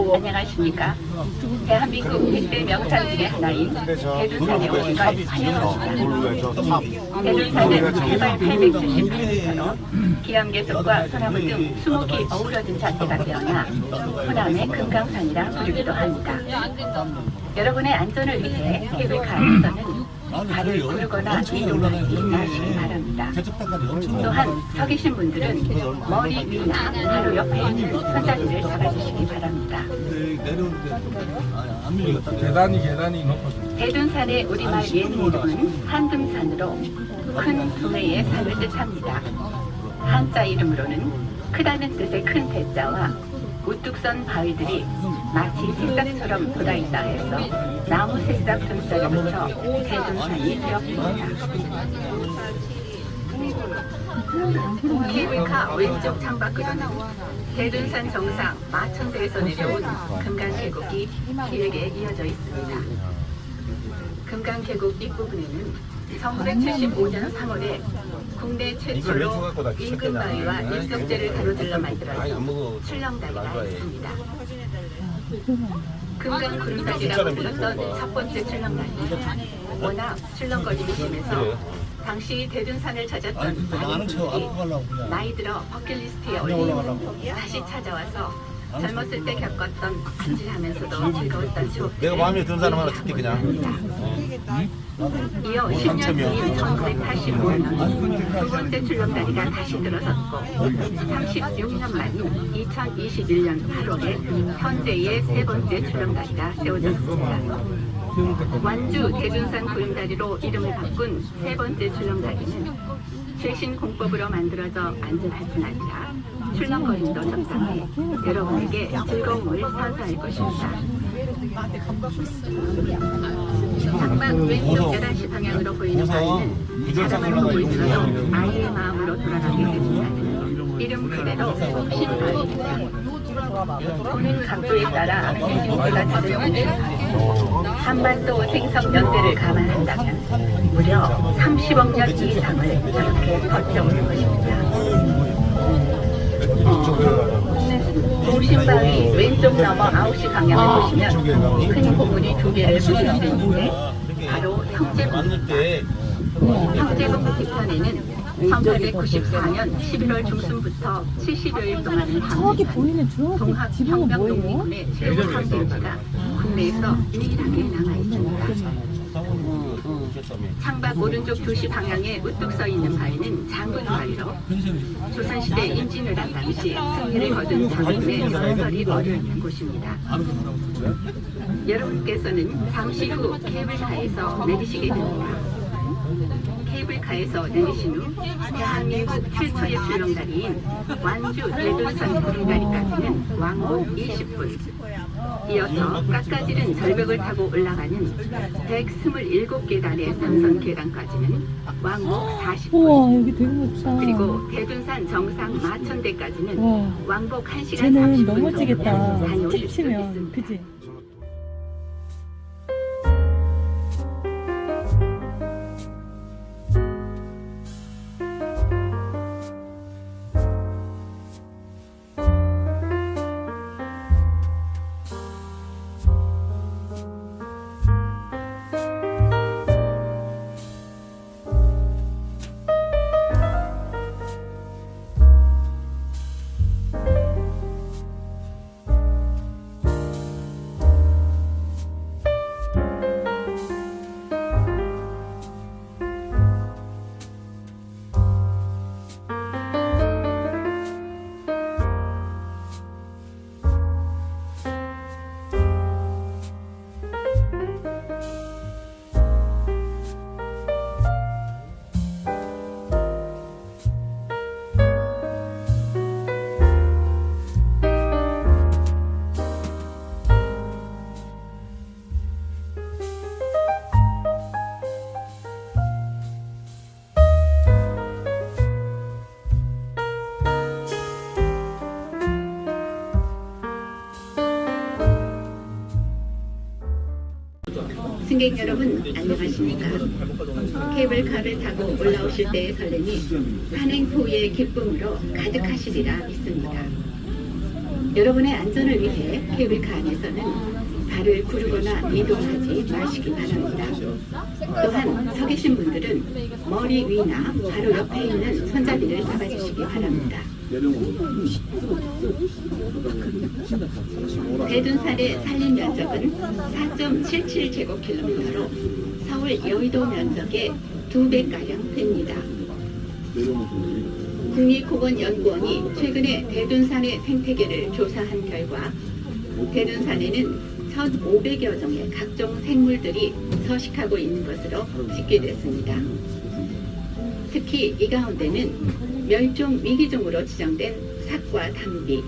여러분 안녕하십니까? 대한민국 100대 명산 중의 하나인 대둔산에 오신 걸 환영합니다. 대둔산은 해발 870km로 기암계석과 소나무 등 수목이 어우러진 자태가 되어나 호남의 금강산이라 부르기도 합니다. 여러분의 안전을 위해 케이블카에서는 발을 구르거나 이동하지 마시기 바랍니다. 또한 서 계신 분들은 머리 위나 바로 옆에 있는 손잡이를 잡아주시기 바랍니다. 계단이 계단이 높아져. 대둔산의 우리말 옛 이름은 한금산으로 큰 두뇌의 산을 뜻합니다. 한자 이름으로는 크다는 뜻의 큰 대자와 우뚝 선 바위들이 마치 새싹처럼 돋아있다 해서 나무 새싹 등자를 붙여 대둔산이 되었습니다. 케이블카 왼쪽 창밖으로는 대둔산 정상 마천대에서 내려온 금강계곡이 길게 이어져 있습니다. 금강계곡 입구부에는 1975년 3월에 국내 최초로 임금 바위와 일석제를 가로질러 만들어진 출렁다리가 있습니다. 금강 구름다리라고 불렀던 첫 번째 출렁다리는 워낙 출렁거림이 심해서 당시 대둔산을 찾았던 많은 분들이 나이 들어 버킷리스트에 올리고. 다시 찾아와서 젊었을 때 겪었던 안질하면서도 즐거웠던 추억 내가 마음에 드는 사람 하나 줄게 그냥. 이어 10년 뒤인 1985년. 두 번째 출렁다리가 다시 들어섰고 36년 만인 2021년 8월에 현재의 세 번째 출렁다리가 세워졌습니다. 완주 대둔산 구름다리로 이름을 바꾼 세 번째 출렁다리는 최신 공법으로 만들어져 안전할 뿐 아니라 출렁거림도 적당해 여러분에게 즐거움을 선사할 것입니다. 장막 왼쪽 11시 방향으로 보이는 바위는 사람을 있어도 아이의 마음으로 돌아가게 해준다는 이름 그대로 신바위입니다. 보는 각도에 따라 생김새가 다른 한반도 생성 연대를 감안한다면 무려 30억 년 이상을 저렇게 버텨오는 것입니다. 동신바위 왼쪽 넘어 9시 방향을 보시면 큰 고문이 두 개를 보실 수 있는데 바로 때 형제문 뒤편에는 1894년 11월 중순부터 70여일 동안을 저기 보이는 주황색 동학 지붕은 뭐예요? 혁명독립군의 최고 선생지가 국내에서 유일하게 남아 있습니다. 창밖 오른쪽 2시 방향에 우뚝 서 있는 바위는 장군 바위로 조선시대 임진을 한 당시 승리를 거둔 장군의 명설이 어려있는 곳입니다. 여러분께서는 잠시 후 케이블카에서 내리시게 됩니다. 케이블카에서 내리신 후 대한민국 최초의 출렁다리인 완주 대둔산 구름다리까지는 왕복 20분 이어서 깎아지른 절벽을 타고 올라가는 127계단의 삼선 계단까지는 왕복 40분 우와 여기 되게 멋지다. 그리고 대둔산 정상 마천대까지는 와 왕복 1시간 쟤는 30분 넘어지겠다. 정도 다녀오실 틱수 치면 있습니다. 그지? 승객 여러분 안녕하십니까? 케이블카를 타고 올라오실 때의 설렘이 산행포의 기쁨으로 가득하시리라 믿습니다. 여러분의 안전을 위해 케이블카 안에서는 발을 구르거나 이동하지 마시기 바랍니다. 또한 서 계신 분들은 머리 위나 바로 옆에 있는 손잡이를 잡아주시기 바랍니다. 대둔산의 산림 면적은 4.77제곱킬로미터로 서울 여의도 면적의 2배가량 됩니다. 국립공원연구원이 최근에 대둔산의 생태계를 조사한 결과 대둔산에는 1,500여 종의 각종 생물들이 서식하고 있는 것으로 집계됐습니다. 특히 이 가운데는 멸종 위기종으로 지정된 삭과 담비,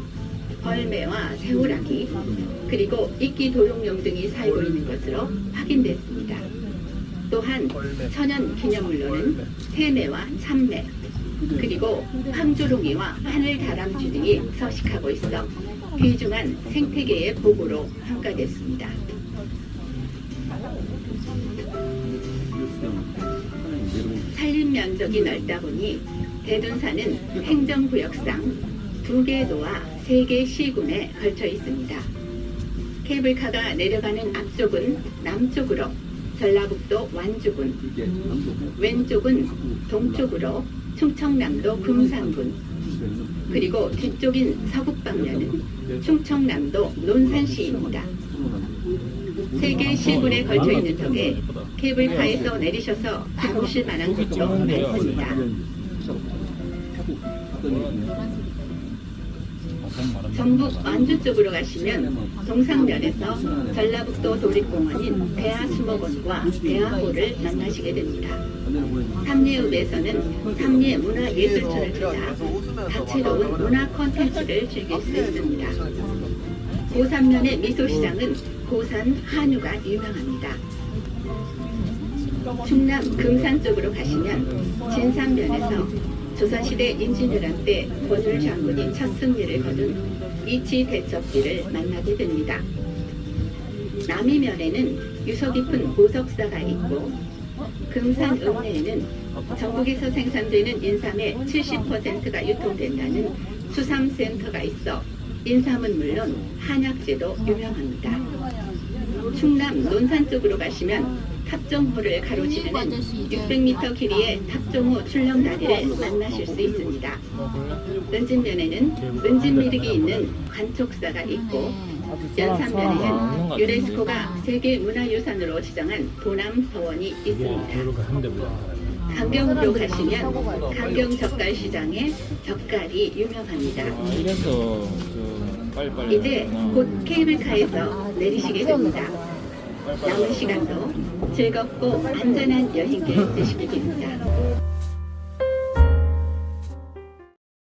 벌매와 새우라기, 그리고 이끼 도룡뇽 등이 살고 있는 것으로 확인됐습니다. 또한 천연 기념물로는 새매와 참매, 그리고 황조롱이와 하늘다람쥐 등이 서식하고 있어 귀중한 생태계의 보고로 평가됐습니다. 산림 면적이 넓다 보니 대둔산은 행정구역상 두 개 도와 세 개 시군에 걸쳐 있습니다. 케이블카가 내려가는 앞쪽은 남쪽으로 전라북도 완주군, 왼쪽은 동쪽으로 충청남도 금산군, 그리고 뒤쪽인 서북 방면은 충청남도 논산시입니다. 세개 시군에 걸쳐 있는 덕에 케이블카에서 내리셔서 가보실 만한 곳도 많습니다. 전북 완주 쪽으로 가시면 동상면에서 전라북도 도립공원인 대하수목원과 대하호를 만나시게 됩니다. 삼례읍에서는 삼례 문화예술촌을 찾아 다채로운 문화 콘텐츠를 즐길 수 있습니다. 고산면의 미소시장은 고산 한우가 유명합니다. 충남 금산 쪽으로 가시면 진산면에서 조선시대 임진왜란 때 권율 장군이 첫 승리를 거둔 이치 대첩기를 만나게 됩니다. 남이면에는 유서 깊은 보석사가 있고 금산 읍내에는 전국에서 생산되는 인삼의 70%가 유통된다는 수삼센터가 있어 인삼은 물론 한약재도 유명합니다. 충남 논산 쪽으로 가시면 탑정호를 가로지르는 600m 길이의 탑정호 출렁 다리를 만나실 수 있습니다. 은진면에는 은진미륵이 있는 관촉사가 있고 연산면에는 유네스코가 세계문화유산으로 지정한 도남서원이 있습니다. 강경으로 가시면 강경 젓갈 시장에 젓갈이 유명합니다. 이래서 그 빨리빨리 이제 곧 케이블카에서 내리시게 됩니다. 남은 시간도 즐겁고 안전한 여행길 되시길 바랍니다.